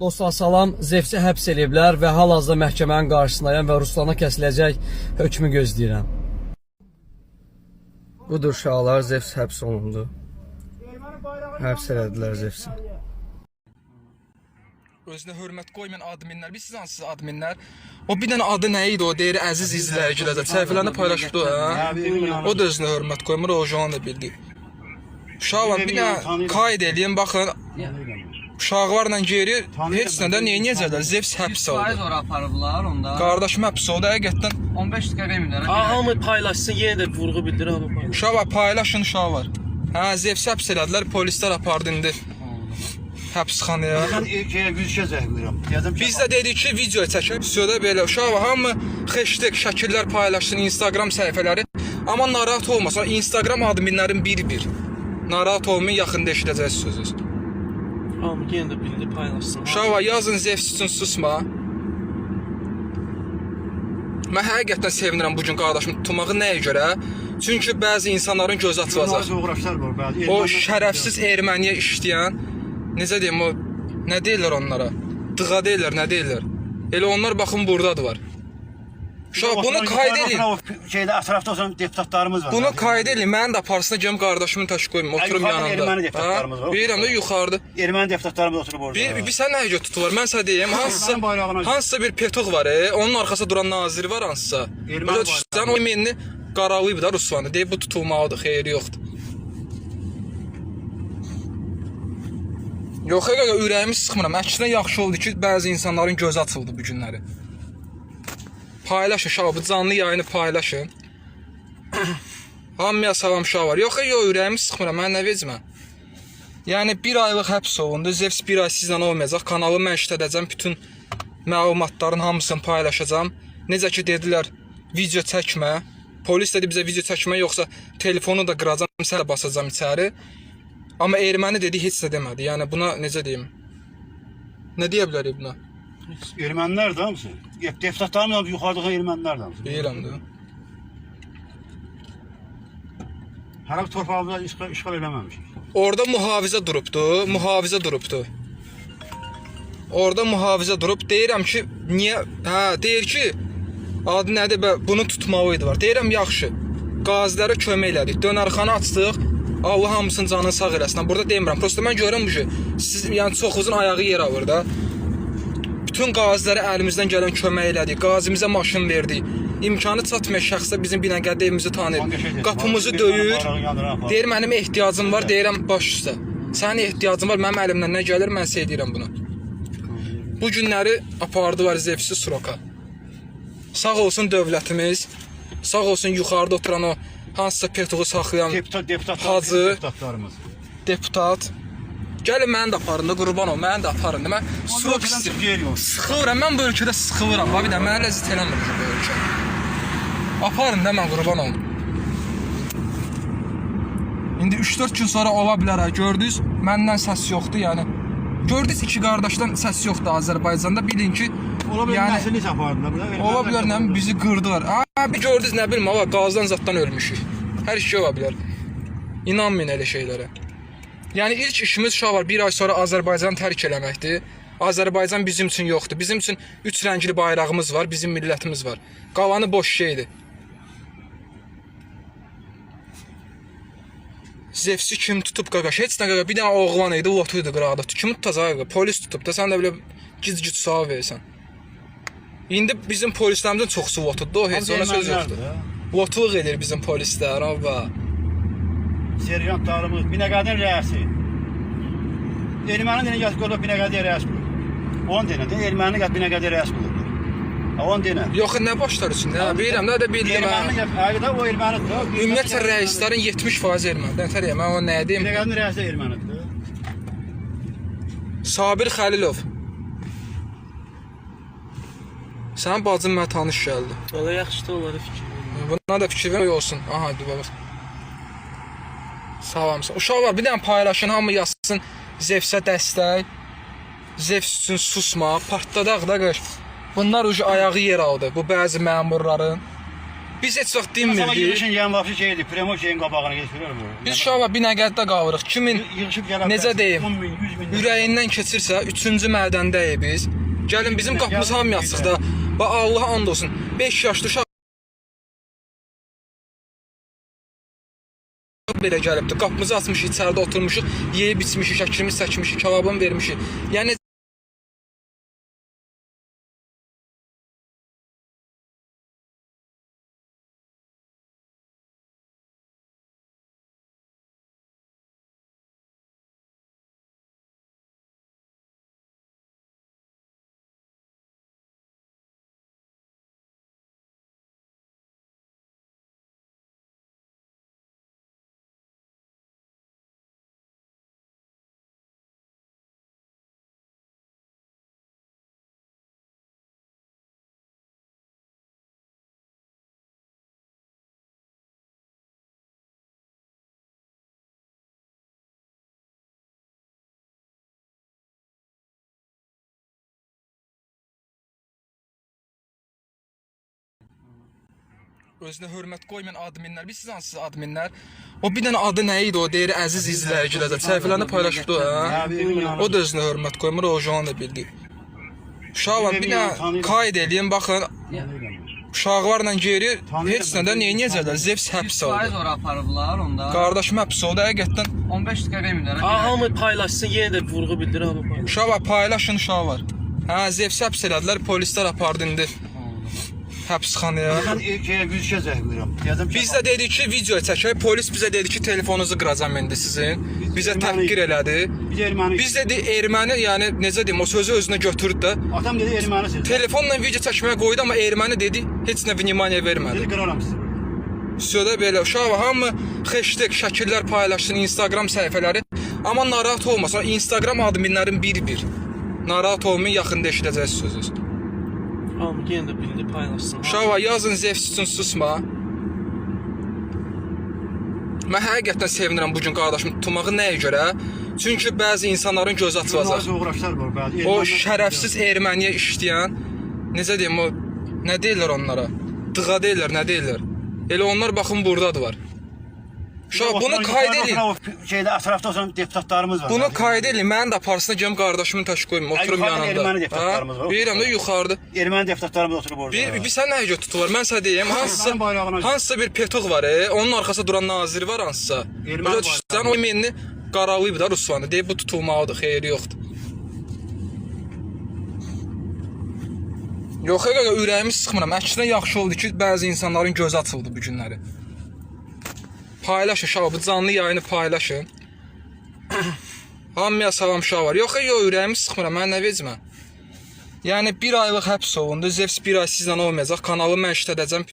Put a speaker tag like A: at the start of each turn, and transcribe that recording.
A: Dostlar salam, Zevsi həbs ediblər və hal-hazırda məhkəmənin qarşısındayam və Ruslana kəsiləcək hökmü gözləyirəm. Budur uşaqlar, Zevs həbs olundu. Həbs elədilər Zevsi.
B: Özünə hörmət qoymayan adminlər, biz siz hansınız adminlər? O bir dənə adı nə idi o deyir əziz izləyicilər, səhifələrini paylaşdı o, hə? O da özünə hörmət qoymur, o Joan da bildi. Uşaqlar bir dənə qayd eləyin, baxın. Uşaqlarla geri heç nədən neyniyəcəklər? Zevs həbs oldu.
A: ora aparıblar onda.
B: Qardaşım həbs oldu, həqiqətən.
A: 15 dəqiqə vermirlər.
C: Aa, hamı paylaşsın yenə də vurğu bildir hamı paylaşsın.
B: Uşaqlar paylaşın uşaqlar. Hə, Zevs həbs elədilər, polislər apardı indi həbsxanaya.
D: Yüz şey zehmiyorum. Yazım
B: Biz də dedik ki, video çəkək. Stüdyoda belə uşaq hamı hashtag şəkillər paylaşsın Instagram səhifələri. Amma narahat olmasın. Instagram adminlərin bir-bir. Narahat olmayın, yaxında eşidəcəksiniz sözünüz.
C: Hamı yenə də bildir paylaşsın.
B: Uşaqlar yazın Zevs üçün susma. Mən həqiqətən sevinirəm bu gün qardaşımı tutmağı nəyə görə? Çünki bəzi insanların gözü açılacaq. O şərəfsiz erməniyə işləyən necə deyim o nə deyirlər onlara? Dığa deyirlər, nə deyirlər? Elə onlar baxın burdadılar. Uşaq bunu qayd edin.
D: Şeyde etrafta olan deputatlarımız var.
B: Bunu qayd edin. Mənim də aparsına gəlib qardaşımın təşkil qoyum, oturum yanında.
D: erməni deputatlarımız var.
B: Bilirəm də yuxarıda.
D: Ermeni deputatlarımız oturup orada.
B: Bir, bir sən nəyə görə tutular? Mən sənə deyim, hansısa
D: Erməni
B: hansısa bir petoq var, e, onun arxasında duran nazir var hansısa.
D: Erməni
B: Belə düşsən o menni qaralayıb da Ruslanı. Deyib bu tutulmalıdır, xeyri yoxdur. Yox, həqiqə ürəyimi sıxmıram. Əksinə yaxşı oldu ki, bəzi insanların gözü açıldı bu günləri. Paylaşın uşaq, bu canlı yayını paylaşın. Hamıya salam uşaq var. Yox, yox, ürəyimi sıxmıram. Mən nə vecmə? Yəni bir aylıq həbs olundu. Zevs bir ay sizlə olmayacaq. Kanalı mən işlədəcəm. Bütün məlumatların hamısını paylaşacağam. Necə ki dedilər, video çəkmə. Polis dedi bizə video çəkmə, yoxsa telefonu da qıracam, sən də basacağam içəri. Amma erməni dedi heç nə demədi. Yəni buna necə deyim? Nə deyə bilərik buna?
D: Ermeniler de hamısı. Deputatlarımız yukarıdaki Ermeniler de hamısı.
B: Bilirəm də.
D: Harap torpağımıza işgal, işgal eləməmişik.
B: Orada mühafizə durubdu, mühafizə durubdu. Orada mühafizə durub deyirəm ki, niyə? Hə, deyir ki, adı nədir bunu tutmalı idi var. Deyirəm yaxşı. Qazilərə kömək elədik. Dönərxana açdıq. Allah hamısının canını sağ eləsin. Burada demirəm. Prosta mən görürəm ki, siz yəni çoxunuzun ayağı yer alır da. Bütün qazilərə əlimizdən gələn kömək elədik. Qazimizə maşın verdik. İmkanı çatmayan şəxslər bizim Binəqədi evimizi tanıyır. Qapımızı döyür. Deyir mənim ehtiyacım var, deyirəm baş üstə. Sənin ehtiyacın var, mənim əlimdən nə gəlir, mən edirəm bunu. Bu günləri apardılar Zevsi Suroka. Sağ olsun dövlətimiz, sağ olsun yuxarıda oturan o hansısa petoğu saxlayan
D: Deputat, deputatlar,
B: Hacı.
D: deputatlarımız.
B: deputat. Gəlin məni də aparın da qurban ol, məni də aparın da. Mən
D: Ondan
B: istəyirəm. Sıxılıram, mən bu ölkədə sıxılıram. Bax bir də mənə ləzzət eləmir bu ölkə. Aparın da mən qurban olum. İndi 3-4 gün sonra ola bilər ha, gördünüz? Məndən səs yoxdur, yəni. Gördünüz iki qardaşdan səs yoxdur Azərbaycanda. Bilin ki,
D: Ola bilər
B: yəni
D: nəslini sapardılar. burada.
B: ola bilər nə bizi qırdılar. Ha, bir gördünüz nə bilim, amma qazdan zaddan ölmüşük. Hər şey ola bilər. İnanmayın elə şeylərə. Yəni ilk işimiz uşaq var, bir ay sonra Azərbaycanı tərk eləməkdir. Azərbaycan bizim üçün yoxdur. Bizim üçün üç rəngli bayrağımız var, bizim millətimiz var. Qalanı boş şeydir. Zevsi kim tutub qaqaş? Heç nə qaqaş. Bir dənə oğlan idi, lotu idi qıraqda. Kim tutacaq qaqaş? Polis tutub da sən də belə gic-gic sual versən. İndi bizim polislərimizin çoxsu lotudur. Heç ona söz yoxdur. Lotluq edir bizim polislər, ava.
D: Serjantlarımız, Binəqədin rəisi. Erməni dənə gəlib orada Binəqədi rəis bulur. 10 dənə də erməni gəlib Binəqədi rəis bulur. 10 dənə.
B: Yox, nə başlar üçün? Hə, bilirəm də, də bildim.
D: Erməni
B: hə.
D: gəlib, ayda o ermənidir.
B: Ümumiyyətlə rəislərin 70% erməni. Nətər mən o nə deyim?
D: Binəqədin rəisi ermənidir.
B: Sabir Xəlilov. Sənin bacın mənə tanış gəldi.
C: Valla yaxşı da onlara fikir.
B: Buna da fikir ver olsun. Aha, dur bax. Salam. Uşaqlar bir dənə paylaşın, hamı yazsın. Zevsə dəstək. Zevs üçün susma, partladaq da qış. Bunlar ucu ayağı yer aldı. Bu bəzi məmurların. Biz heç vaxt
D: Sana
B: dinmirdik.
D: yığışın yığın vapşı şeydi. Premo şeyin qabağına geçirir mi?
B: Biz uşaqlar binəqəddə qalırıq. Kimin
D: Yığışıb gələ
B: Necə deyim?
D: 10 min, 100 min.
B: ürəyindən keçirsə 3-cü mədəndəyik biz. Gəlin bizim qapımız hamıya açıq da. Və Allah and olsun 5 yaşlı uşaq belə gəlibdi. Qapımızı açmışıq, içəridə oturmuşuq, yeyib içmişik, şəkilimiz çəkmişik, kebabını vermişik. Yəni özünə hörmət qoymayan adminlər, biz siz hansınız adminlər? O bir dənə adı nə idi o deyir əziz izləyicilər də səhifələrini paylaşıbdı o, hə? O da özünə hörmət qoymur, o Joan da bildi. Uşaqlar bir dənə qayd eləyin, baxın, uşaqlarla geri heç nədən neyniyəcəklər? Zevs həbs
A: Faiz
B: oldu.
A: ora aparıblar onda.
B: Qardaşım həbs oldu, həqiqətən
A: 15 dəqiqə vermirlər.
C: Ha, hamı paylaşsın, yenə də vurğu bildir hamı paylaşsın.
B: uşaqlar paylaşın uşaqlar. Hə, Zevs həbs elədilər, polislər apardı indi həbsxanaya.
D: Mən şeyə 100 şə zəng verirəm. Yazım ki,
B: Biz də dedik ki, video çəkək. Polis bizə dedi ki, telefonunuzu qıracam indi sizin. Bizə təhqir elədi.
D: biz erməni.
B: Biz dedi erməni, yəni necə deyim, o sözü özünə götürdü də.
D: Atam dedi ermənisiz.
B: Telefonla video çəkməyə qoydu, amma erməni dedi, heç nə vнимание vermədi.
D: Dedi qıraram sizi.
B: Södə belə uşaq var, hamı hashtag şəkillər paylaşsın Instagram səhifələri. Amma narahat olmasın. Instagram adminlərin bir-bir. Narahat olmayın, yaxında eşidəcəksiniz sözünüz.
C: Hamı yenə də bildi paylaşsın.
B: Uşaq var, yazın Zevs üçün susma. Mən həqiqətən sevinirəm bu gün qardaşım tutmağı nəyə görə? Çünki bəzi insanların gözü açılacaq. O şərəfsiz erməniyə işləyən necə deyim o nə deyirlər onlara? Dığa deyirlər, nə deyirlər? Elə onlar baxın burdadılar. Uşaq bunu qayd edin.
D: O şeydə ətrafda olan deputatlarımız var.
B: Bunu qayd edin. Mən də aparsına gəlim qardaşımın təş qoyum, oturum yanında.
D: erməni deputatlarımız var.
B: Bilirəm də yuxarıda.
D: Erməni deputatlarımız oturub orada.
B: Bir, bir sən nəyə tuturlar? Mən sənə deyim, hansısa hansısa bir petoq var, e, onun arxasında duran nazir var hansısa.
D: Erməni
B: Başa düşsən, o menini qaralayıb da Ruslanı. Deyib bu tutulmalıdır, xeyri yoxdur. Yox, həqiqətən ürəyimi sıxmıram. Əksinə yaxşı oldu ki, bəzi insanların gözü açıldı bu günləri. Paylaşın uşaq, bu canlı yayını paylaşın. Hamıya salam uşaq var. Yox, yox, ürəyimi sıxmıram. Mən nə vecimə? Yəni bir aylıq həbs olundu. Zevs bir ay sizlə olmayacaq. Kanalı mən işlədəcəm.